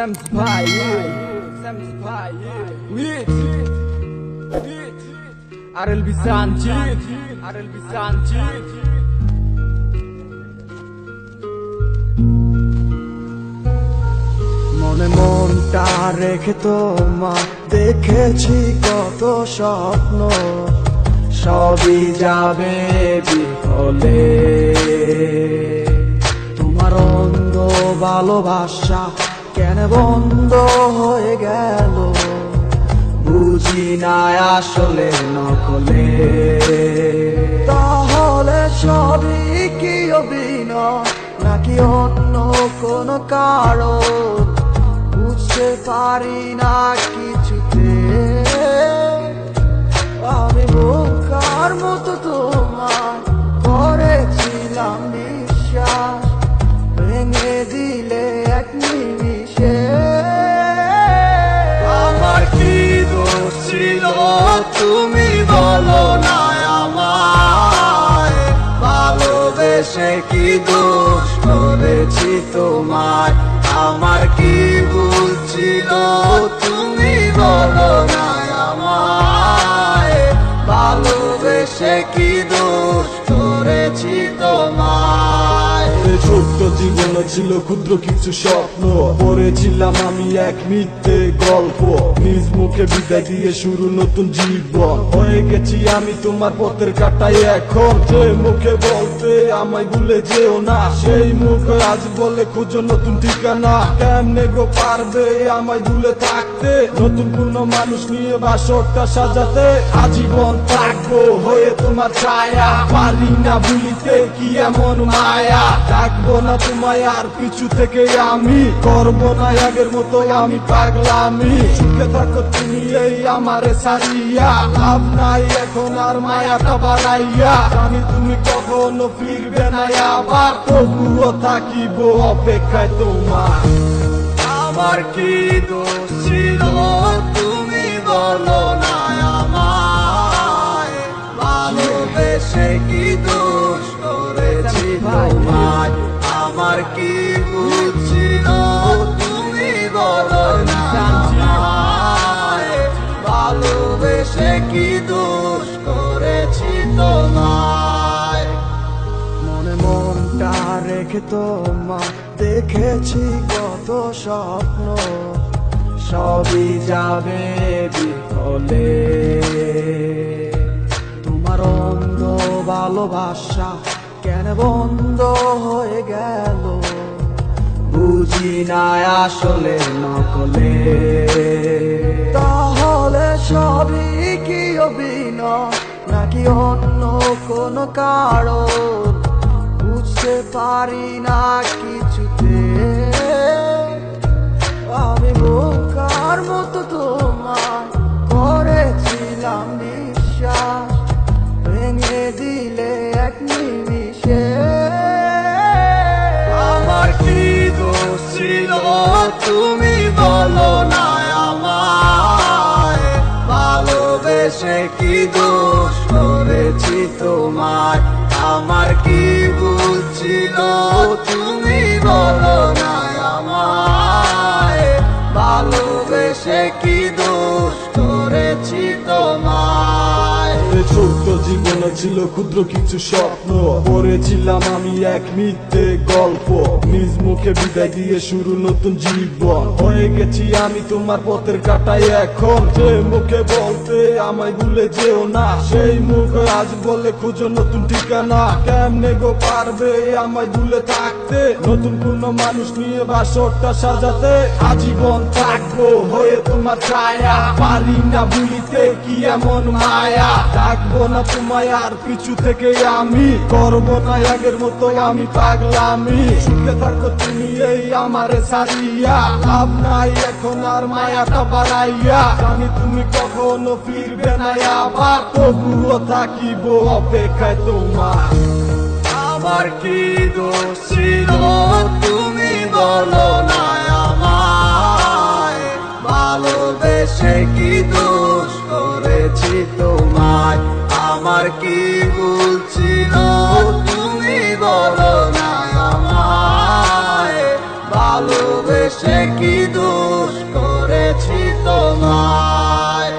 Sam Spy, Sam Spy, Wit, Wit, RLB Sanchez, RLB Sanchez. মনে মনটা রেখে তোমা দেখেছি কত স্বপ্ন সবই যাবে বিফলে তোমার অন্ধ ভালোবাসা কেন বন্ধ হয়ে গেল? বুঝি না আসলে নকলে। তাহলে সবই কি অভিনয়? নাকি অন্য কোনো কারণ? বুঝতে পারি না কিছুতে করেছি তোমার আমার কি বলছিল ছিল? তুমি বলো না আমায় ভালোবেসে কি ছোট্ট জীবন ছিল ক্ষুদ্র কিছু স্বপ্ন। পড়েছিলাম আমি এক মিথ্যে গল্প। নিজ মুখে বিদায় দিয়ে শুরু নতুন জীবন। হয়ে গেছি আমি তোমার পথের কাটাই এখন। যে মুখে বলতে আমায় ভুলে যেও না। সেই মুখ আজ বলে খুঁজো নতুন ঠিকানা। কেমনে গো পারবে আমায় ভুলে থাকতে? নতুন কোন মানুষ নিয়ে বাসরটা সাজাতে। আজীবন থাকব হয়ে তোমার ছায়া। পারি না ভুলিতে কি এমন মায়া? ডাকবো না তোমায় আর পিছু থেকে আমি। করব না আগের মতো আমি পাগলামি। সুখে থাকো তুমি এই আমারে সারিয়া লাভ নাই এখন আর মায়াটা বাড়াইয়া। আমি তুমি কখনো ফিরবে না আবার। তবুও থাকিব অপেক্ষায় তোমার। আমার কি দোষ ছিল? তুমি বলো না আমায়। ভালোবেসে কি দোষ করেছি? আমার কি কি মনে মনটা রেখে তোমা দেখেছি কত স্বপ্ন। সবই যাবে বিফলে। তোমার অন্ধ ভালোবাসা কেন বন্ধ হয়ে বুঝি না আসলে নকলে। তাহলে সবই কি অভিনয়? নাকি অন্য কোন কারণ? বুঝতে পারি না কিছুতে। আমি করেছি তোমায়। আমার কি ভুল ছিল? তুমি বলো না আমায়। ভালোবেসে কি দোষ করেছি তোমায়? ছোট্ট জীবন ছিল ক্ষুদ্র কিছু স্বপ্ন। পড়েছিলাম আমি এক মিথ্যে গল্প। নিজ মুখে বিদায় দিয়ে শুরু নতুন জীবন। হয়ে গেছি আমি তোমার পথের কাটাই এখন। যে মুখে বলতে আমায় ভুলে যেও না। সেই মুখ আজ বলে খুঁজো নতুন ঠিকানা। কেমনে গো পারবে আমায় ভুলে থাকতে? নতুন কোন মানুষ নিয়ে বাসরটা সাজাতে আজীবন থাকব হয়ে তোমার ছায়া। পারি না ভুলিতে কি এমন মায়া? ডাকবো না তোমায় আর পিছু থেকে আমি করব না, আগের মতো আমি পাগলামি সুখে থাকো তুমি এই আমারে সারিয়া লাভ নাই এখন আর মায়াটা বাড়াইয়া। জানি তুমি কখনো ফিরবে না আবার, তবুও থাকিব অপেক্ষায় তোমার। আমার কি দোষ ছিল? তুমি বলো না আমায়। ভালোবেসে কি দোষ করেছি তোমায়? আর কি বলছিল তুমি বলো না আমায়। ভালোবেসে কি দোষ করেছি তোমায়?